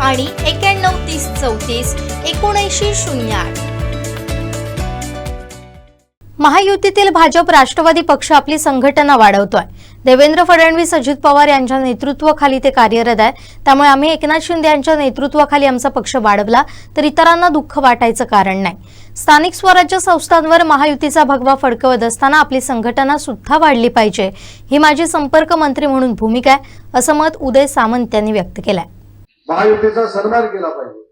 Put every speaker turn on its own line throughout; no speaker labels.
आणि एक्याण्णव तीस चौतीस एकोणऐंशी शून्य आठ. महायुतीतील भाजप राष्ट्रवादी पक्ष आपली संघटना वाढवतोय. देवेंद्र फडणवीस अजित पवार यांच्या नेतृत्वाखाली ते कार्यरत आहे. त्यामुळे आम्ही एकनाथ शिंदे यांच्या नेतृत्वाखाली आमचा पक्ष वाढवला तर इतरांना दुःख वाटायचं कारण नाही. स्थानिक स्वराज्य संस्थांवर महायुतीचा भगवा फडकवत असताना आपली संघटना सुद्धा वाढली पाहिजे. ही माझी संपर्क मंत्री म्हणून भूमिका आहे असं मत उदय सामंत यांनी व्यक्त केलंय.
महायुतीचा सन्मान केला पाहिजे.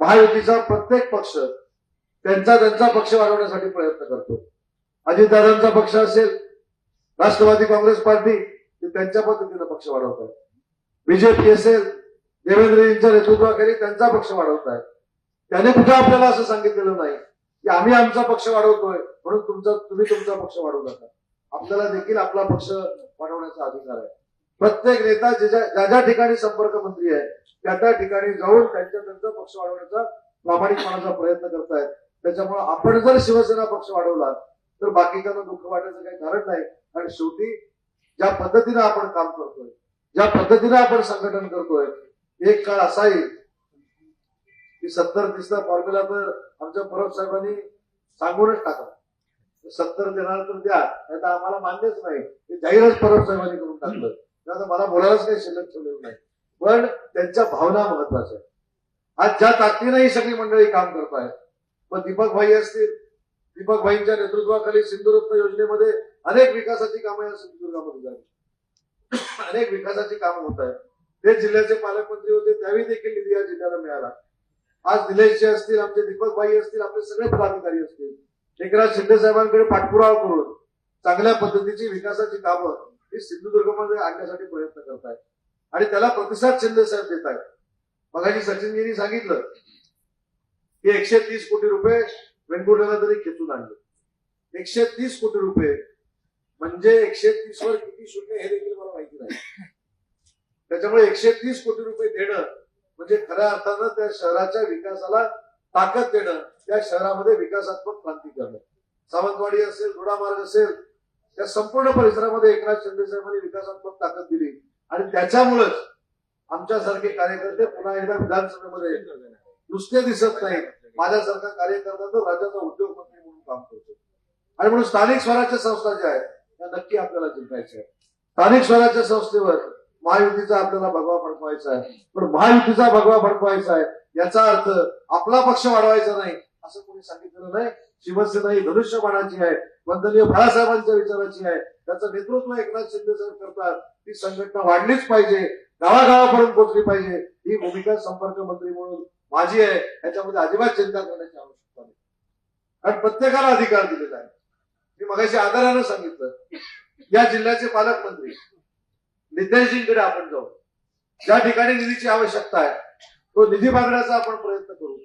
महायुतीचा प्रत्येक पक्ष त्यांचा त्यांचा पक्ष वाढवण्यासाठी प्रयत्न करतो. अजितदादांचा पक्ष असेल राष्ट्रवादी काँग्रेस पार्टी ते त्यांच्या पद्धतीनं पक्ष वाढवत आहेत बीजेपी असेल देवेंद्रजींच्या नेतृत्वाखाली त्यांचा पक्ष वाढवत आहेत त्याने कुठे आपल्याला असं सांगितलेलं नाही की आम्ही आमचा पक्ष वाढवतोय म्हणून तुमचा तुम्ही तुमचा पक्ष वाढवू नका. आपल्याला देखील आपला पक्ष वाढवण्याचा अधिकार आहे. प्रत्येक नेता ज्या ज्या ज्या ठिकाणी संपर्क मंत्री आहे त्या त्या ठिकाणी जाऊन त्यांच्या त्यांचा पक्ष वाढवण्याचा प्रामाणिकपणाचा प्रयत्न करतायत. त्याच्यामुळे आपण जर शिवसेना पक्ष वाढवला तर बाकीच्यांना दुःख वाटायचं काही कारण नाही. आणि शेवटी ज्या पद्धतीनं आपण काम करतोय ज्या पद्धतीनं आपण संघटन करतोय एक काळ असा येईल की सत्तर तीसचा फॉर्म्युला तर आमच्या परब साहेबांनी सांगूनच टाकला. सत्तर देणार तर द्या नाही तर आम्हाला मान्यच नाही हे जाहीरच परब साहेबांनी करून टाकलं. त्यात मला बोलायलाच काही शिल्लक ठेवलेलं नाही. पण त्यांच्या भावना महत्त्वाच्या आहेत. आज ज्या ताकदीनं ही सगळी मंडळी काम करत आहेत पण दीपक भाई असतील दीपक भाईंच्या नेतृत्वाखाली सिंधुरत्न योजनेमध्ये अनेक विकासाची कामं या सिंधुदुर्गामध्ये झाली. अनेक विकासाची कामं होत आहेत. ते जिल्ह्याचे पालकमंत्री होते त्यावेळी देखील निधी या जिल्ह्याला मिळाला. आज निलेशजी असतील आमचे दीपक भाई असतील आपले सगळे पदाधिकारी असतील. एकनाथ शिंदे साहेबांकडे पाठपुरावा करून चांगल्या पद्धतीची विकासाची कामं ही सिंधुदुर्गमध्ये आणण्यासाठी प्रयत्न करत आहेत आणि त्याला प्रतिसाद शिंदे साहेब देत आहेत. मगाशी सचिनजींनी सांगितलं की एकशे तीस कोटी रुपये वेंगुर्ल्याला तरी खेचून आणले. एकशे तीस कोटी रुपये म्हणजे एकशे तीस वर किती शून्य हे देखील मला माहिती नाही. त्याच्यामुळे एकशे तीस कोटी रुपये देणं म्हणजे खऱ्या अर्थानं त्या शहराच्या विकासाला ताकद देणं त्या शहरामध्ये विकासात्मक क्रांती करणं. सावंतवाडी असेल रुडा मार्ग असेल त्या संपूर्ण परिसरामध्ये एकनाथ शिंदे साहेबांनी विकासात्मक ताकद दिली. आणि त्याच्यामुळेच आमच्यासारखे कार्यकर्ते पुन्हा एकदा विधानसभेमध्ये नुसते दिसत नाही माझ्यासारखा कार्यकर्ता तर राज्याचा उद्योगमंत्री म्हणून काम करतो. आणि म्हणून स्थानिक स्वराज्य संस्था ज्या आहेत त्या नक्की आपल्याला जिंकायच्या आहेत. स्थानिक स्वराज्य संस्थेवर महायुतीचा आपल्याला भगवा फडकवायचा आहे. पण महायुतीचा भगवा फडकवायचा आहे याचा अर्थ आपला पक्ष वाढवायचा नाही असं कोणी सांगितलेलं नाही. शिवसेना ही धनुष्यबाणाची आहे. वंदनीय बाळासाहेबांच्या विचाराची आहे. त्याचं नेतृत्व एकनाथ शिंदे साहेब करतात. ती संघटना वाढलीच पाहिजे. गावागावापर्यंत पोहोचली पाहिजे. ही भूमिका संपर्क मंत्री म्हणून माझी आहे. याच्यामध्ये अजिबात चिंता करण्याची आवश्यकता नाही. कारण प्रत्येकाला अधिकार दिलेला आहे. मी मगाशी आदरानं सांगितलं. या जिल्ह्याचे पालकमंत्री नितेशजींकडे आपण जाऊ. ज्या ठिकाणी निधीची आवश्यकता आहे तो निधी मागण्याचा आपण प्रयत्न करू.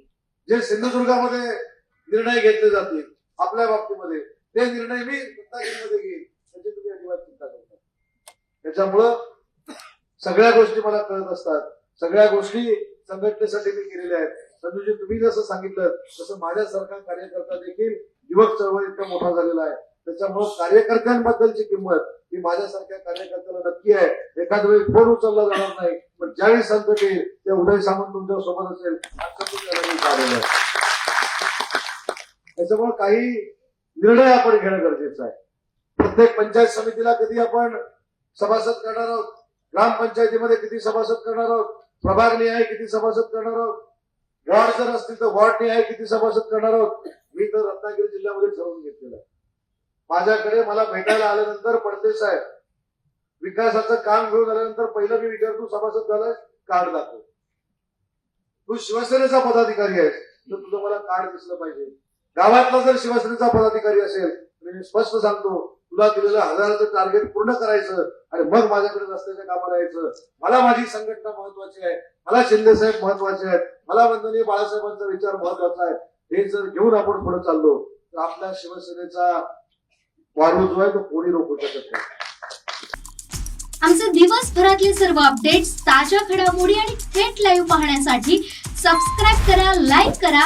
जे सिंधुदुर्गामध्ये निर्णय घेतले जातील आपल्या बाबतीमध्ये. ते निर्णय मी रत्नागिरीमध्ये घेईन. त्याची तुम्ही अजिबात चिंता करता त्याच्यामुळं सगळ्या गोष्टी मला कळत असतात. सगळ्या गोष्टी संघटनेसाठी मी केलेल्या आहेत. संजूजी तुम्ही जसं सांगितलं तसं माझ्यासारखा कार्यकर्ता देखील युवक चळवळ इतका मोठा झालेला आहे. त्याच्यामुळं कार्यकर्त्यांबद्दलची किंमत ही माझ्यासारख्या कार्यकर्त्याला नक्की आहे. एखाद्या वेळी फोन उचलला जाणार नाही. पण ज्यावेळी संकट येईल ते उदय सामंत तुमच्यासोबत असेल असं तुम्ही त्याला मी झालेलं आहे त्याच्यामुळे काही निर्णय आपण घेणं गरजेचं आहे. प्रत्येक पंचायत समितीला कधी आपण सभासद करणार आहोत? ग्रामपंचायतीमध्ये किती सभासद करणार आहोत? प्रभाग निहाय किती सभासद करणार आहोत? वॉर्ड जर असतील तर वॉर्ड निहाय किती सभासद करणार आहोत? मी तर रत्नागिरी जिल्ह्यामध्ये ठरवून घेतलेलं आहे. माझ्याकडे मला भेटायला आल्यानंतर पडते साहेब विकासाचं काम घेऊन आल्यानंतर पहिलं मी विचार तू सभासद झालाय कार्ड दाखव. तू शिवसेनेचा पदाधिकारी आहेस तर तुझं मला कार्ड दिसलं पाहिजे. गावातला जर शिवसेनेचा पदाधिकारी असेल मी स्पष्ट सांगतो तुला दिलेलं हजाराचं टार्गेट पूर्ण करायचं आणि मग माझ्याकडे रस्त्याच्या कामाला यायचं. मला माझी संघटना महत्वाची आहे. मला शिंदे साहेब महत्त्वाचे आहेत. मला वंदनीय बाळासाहेबांचा विचार महत्त्वाचा आहे. हे जर घेऊन आपण पुढे चाललो तर आपल्या शिवसेनेचा वाढू जो आहे तो कोणी रोखू शकत नाही.
आमचे दिवसभरातले सर्व अपडेट्स ताज्या घडामोडी आणि थेट लाईव्ह पाहण्यासाठी सबस्क्राईब करा लाईक करा